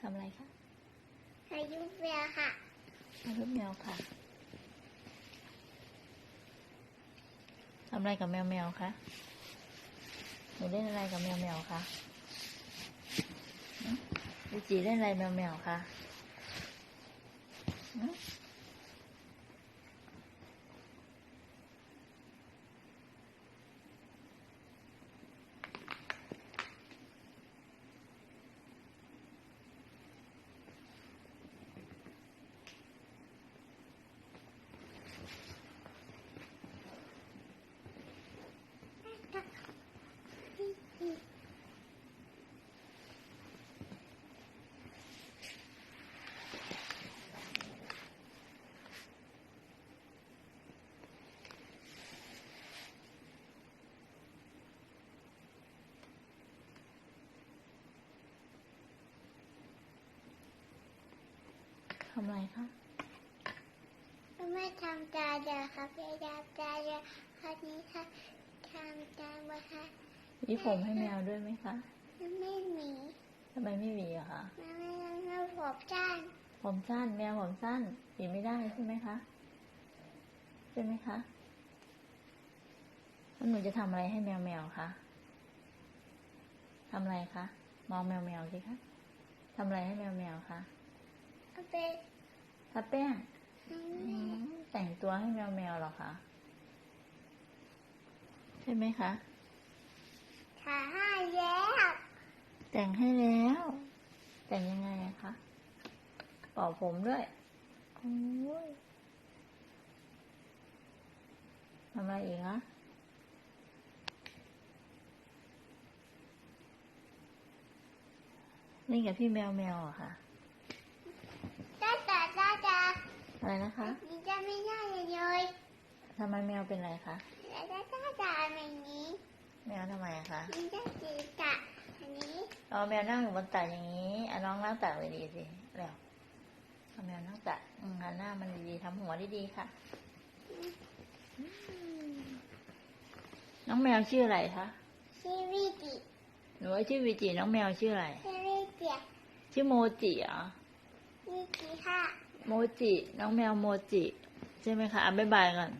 ทำอะไรคะอายุเบียค่ะถ่ายรูปแมวค่ะทำอะไรกับแมวแมวคะหนูเล่นอะไรกับแมวแมวคะหืมวิจิเล่นอะไรแมวแมวคะหืม ทำอะไรคะไม่ทำตาเดียวค่ะพี่ยาตาเดียวคนนี้ค่ะทำตาบ่ค่ะหวีผมให้แมวด้วยไหมคะมันไม่มีทำไมไม่หวีอะคะมันไม่ต้องเอาผมจ้านผมสั้น แมวผมสั้นหวีไม่ได้ใช่ไหมคะใช่ไหมคะแล้วหนูจะทำอะไรให้แมวแมวคะทำอะไรคะมองแมวแมวสิคะทำอะไรให้แมวแมวคะเอาไป ทาแป้งให้อืแม่มแต่งตัวให้แมวแมวเหรอคะใช่ไหมคะขาให้แล้ว แต่งให้แล้ว แต่งยังไงอะคะเป่าผมด้วยโอ้ยทำอะไรอีกคะเล่นกับพี่แมวแมวเหรอะค่ะ จ้าจ้าจ้าจ้า อะไรนะคะ นี่จะไม่ได้เลย ทำไมแมวเป็นไรคะแล้วจ้าจ้าจ้าแบบนี้แมวทำไมอะคะนี่จะจีกะอันนี้เอาแมวนั่งอยู่บนตักอย่างนี้อะน้องนั่งตักเลยดีสิแล้วเอาแมวนั่งตักอืมหันหน้ามันดีๆทำหัวดีๆค่ะอืมน้องแมวชื่ออะไรคะชีวิตจิหนูว่าชื่อวิจิน้องแมวชื่ออะไร ชีวิตจิชื่อโมจิเหรอชีวิตจิค่ะ โมจิ น้องแมวโมจิ ใช่ไหมคะอะบ๊ายบายก่อน